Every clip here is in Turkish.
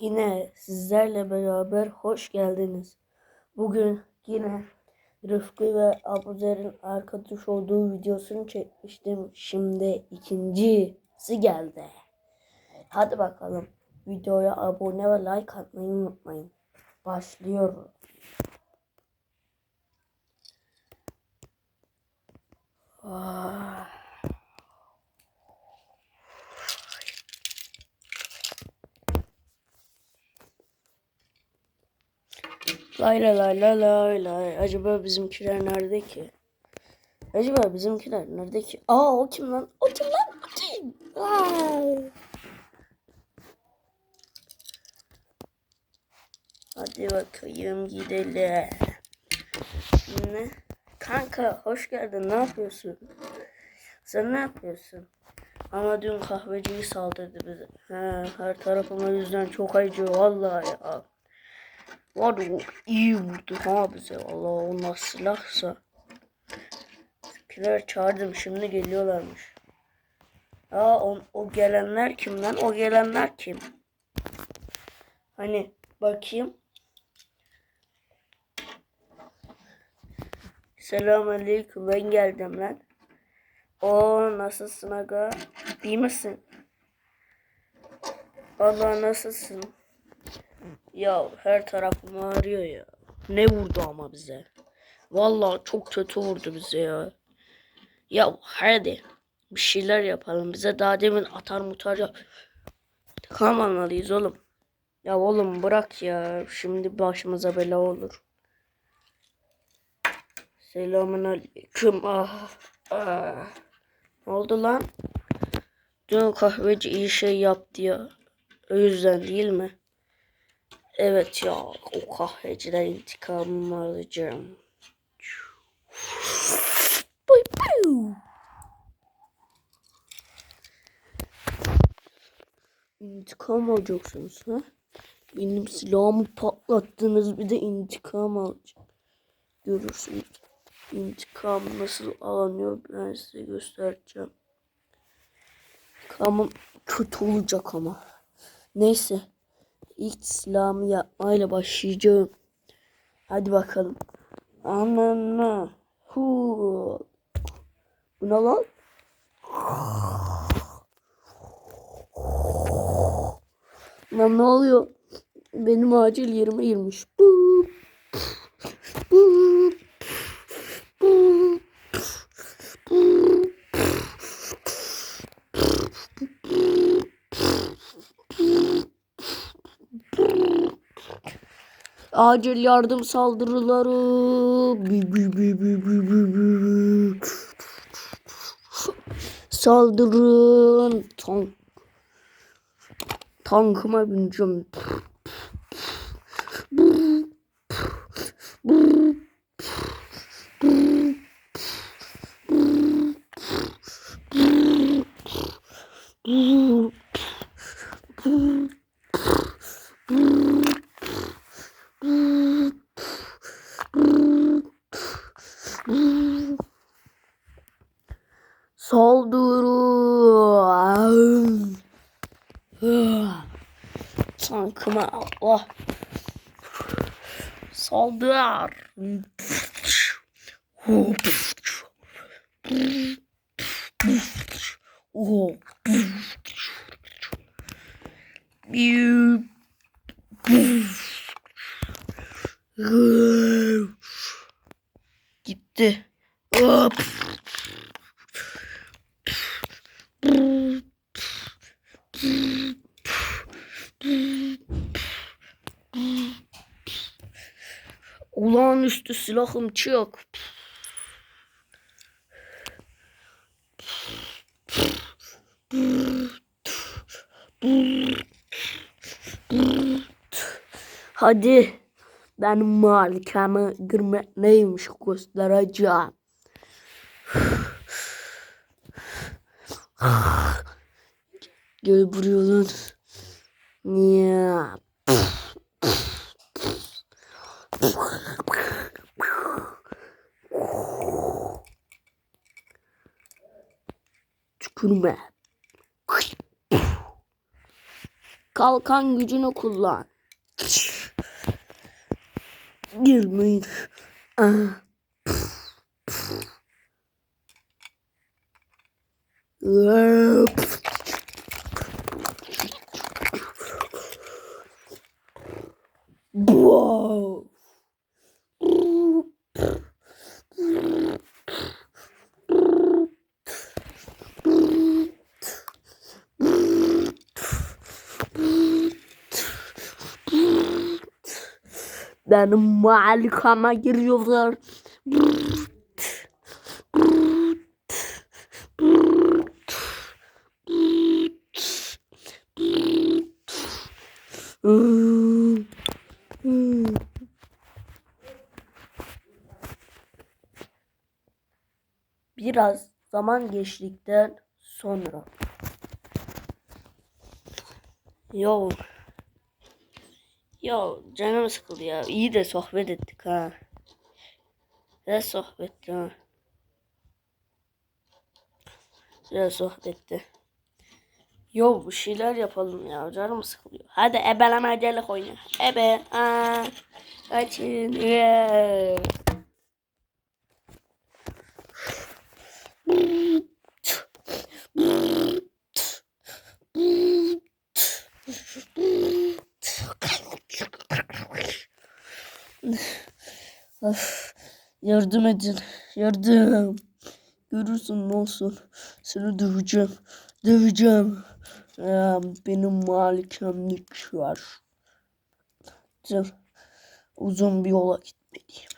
Yine sizlerle beraber hoş geldiniz. Bugün yine Rıfkı ve Abuzer'in arkadaş olduğu videosunu çekmiştim. Şimdi ikincisi geldi. Hadi bakalım. Videoya abone ve like atmayı unutmayın. Başlıyoruz. Ah. Lay lay lay lay lay lay. Acaba bizimkiler nerede ki? Acaba bizimkiler nerede ki? Aa o kim lan? O kim lan? O kim? Ay. Hadi bakayım gidelim. Ne? Kanka hoş geldin. Ne yapıyorsun? Sen ne yapıyorsun? Ama dün kahveciyi saldırdı bize. He, her tarafıma yüzden çok acıyor vallahi ya. Var o iyi vurdu ha bize. Allah onlar silahsa. Bizimkiler çağırdım şimdi geliyorlarmış. Aa o, o gelenler kim lan? O gelenler kim? Hani bakayım. Selamünaleyküm ben geldim lan. O nasılsın aga? İyi misin? Allah nasılsın? Ya her tarafım ağrıyor ya. Ne vurdu ama bize? Vallahi çok kötü vurdu bize ya. Ya hadi bir şeyler yapalım. Bize daha demin atar mutar ya. Kam almalıyız oğlum. Ya oğlum bırak ya. Şimdi başımıza bela olur. Selamun aleyküm. Ah, ah. Ne oldu lan? Dün kahveci iyi şey yaptı ya. O yüzden değil mi? Evet ya o kahveciden intikamımı alacağım. Boy boy. İntikam alacaksınız ha? Benim silahımı patlattınız bir de intikam alacağım. Görürsünüz. İntikam nasıl alınıyor ben size göstereceğim. İntikamım kötü olacak ama. Neyse. İlk silahımı yapmayla başlayacağım. Hadi bakalım. Ananı. Hu. Bu ne lan? Lan ne oluyor? Benim acil yerime girmiş. Bup. Acil yardım saldırıları. Saldırın. Tank. Tankıma bineceğim. Tankıma Allah. Saldır. Oh. Gitti. Hop. Olağanüstü silahım çık. Hadi ben malikame girmek neymiş göstereceğim. Gel buraya lan. Tükürme. Kalkan gücünü kullan. Girmeyin. Ah. Benim malikama giriyorlar. Biraz zaman geçtikten sonra. Yo. Yo canım sıkıldı ya. İyi de sohbet ettik ha. Ne sohbetti ha. Güzel sohbetti. Yo bu şeyler yapalım ya. Canım sıkılıyor. Hadi ebelemecelik oyna. Ebe. Aa. Kaçın. Yeah. Of, yardım edin. Yardım. Görürsün ne olsun. Seni döveceğim. Döveceğim. Ya, benim malikemlik var. Uzun bir yola gitmeliyim.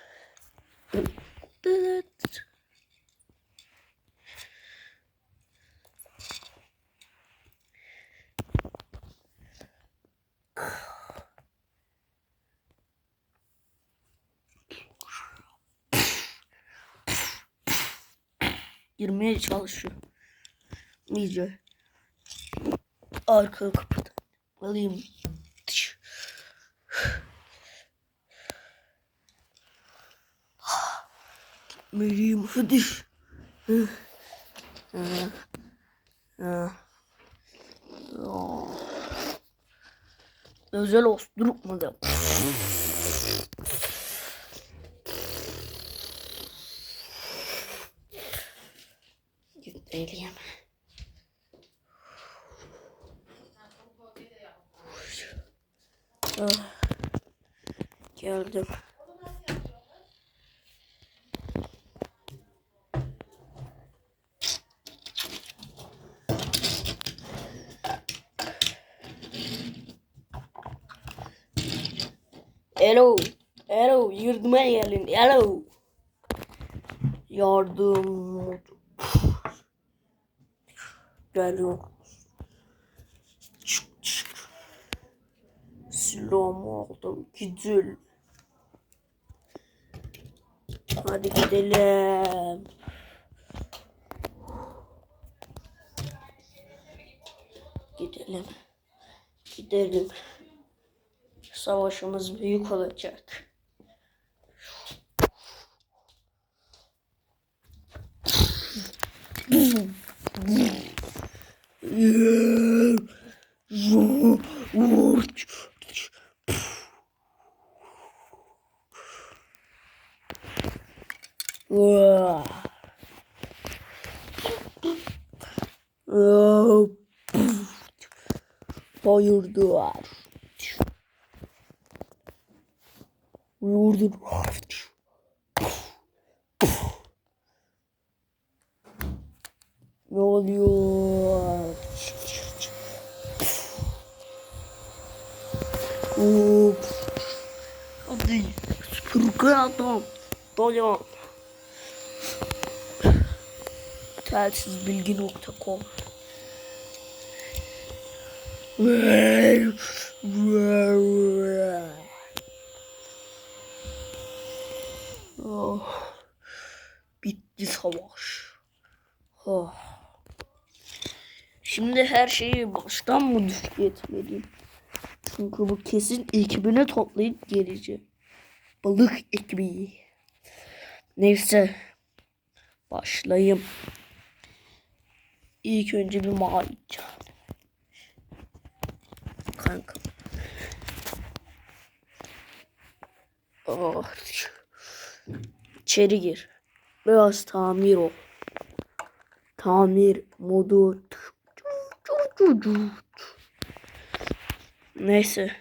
Girmeye çalışıyor. İyice. Arka kapıdan alayım. Gitmeliyim hadi. Hı. Hı. Hı. Aa. Özel osturmadı. Gitmeliyim. Ah. Geldim. Hello. Hello. Yardıma gelin. Hello. Yardım. Geliyor. Çık çık. Silahımı aldım. Güzel. Hadi gidelim. Gidelim. Gidelim. Savaşımız büyük olacak. Hayırdır? Vurdun. Ne oluyor? Hop. Hadi. Süpürge adam. Dayan. Telsizbilgi.com Oh. Bitti savaş. Oh. Şimdi her şeyi baştan mı etmeliyim? Çünkü bu kesin ekibini toplayıp gelecek. Balık ekmeği. Neyse. Başlayayım. İlk önce bir mavi can. kanka. Oh. İçeri gir. Biraz tamir ol. Tamir modu. Neyse.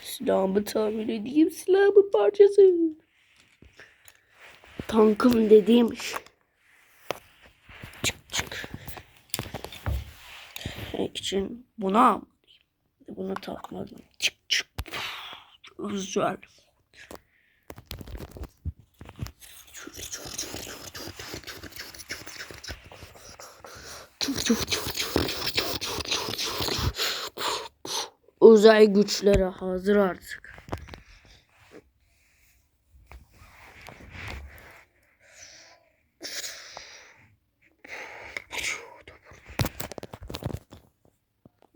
Silahımı tamir edeyim. Silahımın parçası. Tankım dediğim. Çık çık. İçin buna. Bunu takmadım. Çık çık. Güzel. Uzay güçleri hazır artık.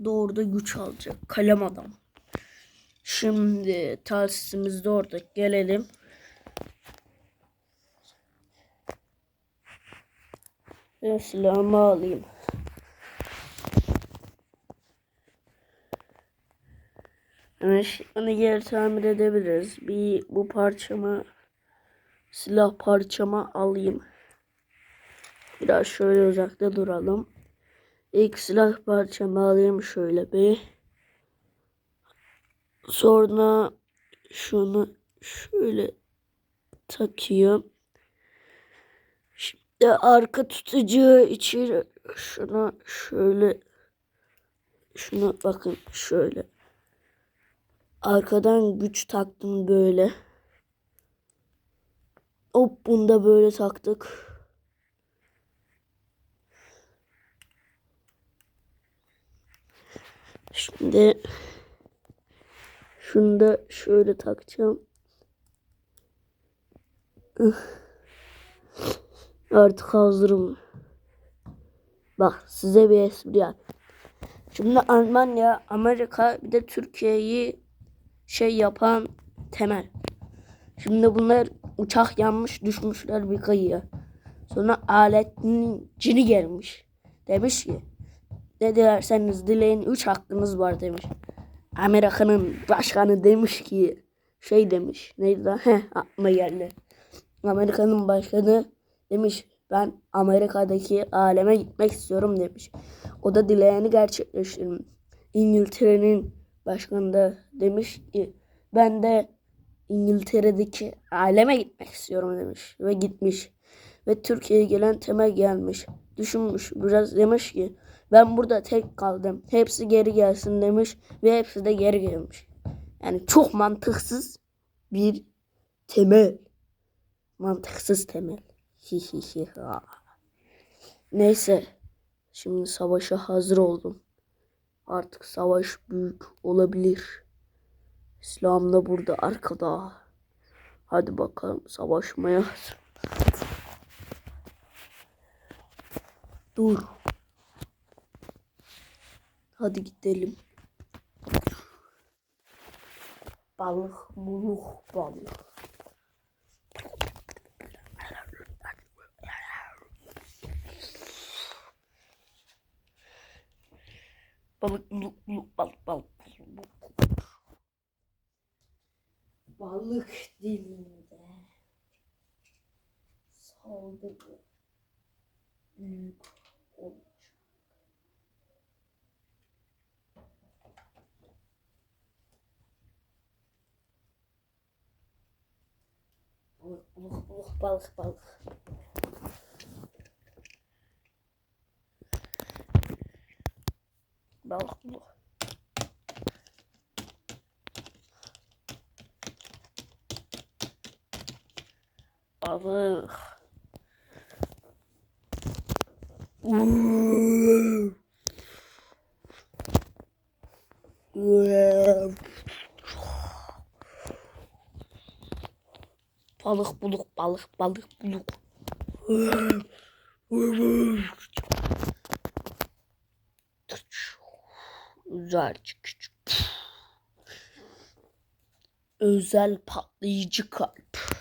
Doğru da güç alacak. Kalem adam. Şimdi telsizimiz de orada. Gelelim. Ben silahımı alayım. Evet, onu geri tamir edebiliriz. Bir bu parçamı silah parçamı alayım. Biraz şöyle uzakta duralım. İlk silah parçamı alayım şöyle bir. Sonra şunu şöyle takıyorum. Şimdi arka tutucu için şunu şöyle şunu bakın şöyle. Arkadan güç taktım böyle. Hop bunu da böyle taktık. Şimdi şunu da şöyle takacağım. Artık hazırım. Bak size bir espri yap. Şimdi Almanya, Amerika bir de Türkiye'yi şey yapan temel. Şimdi bunlar uçak yanmış düşmüşler bir kıyıya. Sonra aletin cini gelmiş. Demiş ki ne dilerseniz dileyin 3 hakkınız var demiş. Amerika'nın başkanı demiş ki şey demiş. Neydi lan? Heh aklıma geldi. Amerika'nın başkanı demiş ben Amerika'daki aleme gitmek istiyorum demiş. O da dileğini gerçekleştirmiş. İngiltere'nin başkanı da demiş ki ben de İngiltere'deki aleme gitmek istiyorum demiş. Ve gitmiş. Ve Türkiye'ye gelen temel gelmiş. Düşünmüş biraz demiş ki ben burada tek kaldım. Hepsi geri gelsin demiş. Ve hepsi de geri gelmiş. Yani çok mantıksız bir temel. Mantıksız temel. Hihihi. Neyse. Şimdi savaşa hazır oldum. Artık savaş büyük olabilir. İslam da burada arkada. Hadi bakalım savaşmaya. Dur. Hadi gidelim. Balık, balık. Balık, muluk, muluk, balık, balık. Balık dilinde saldırı büyük olacak. Balık, balık, balık, balık, balık. Balık, balık. Buluk balık balık buluk. Güzel küçük. Özel patlayıcı kalp.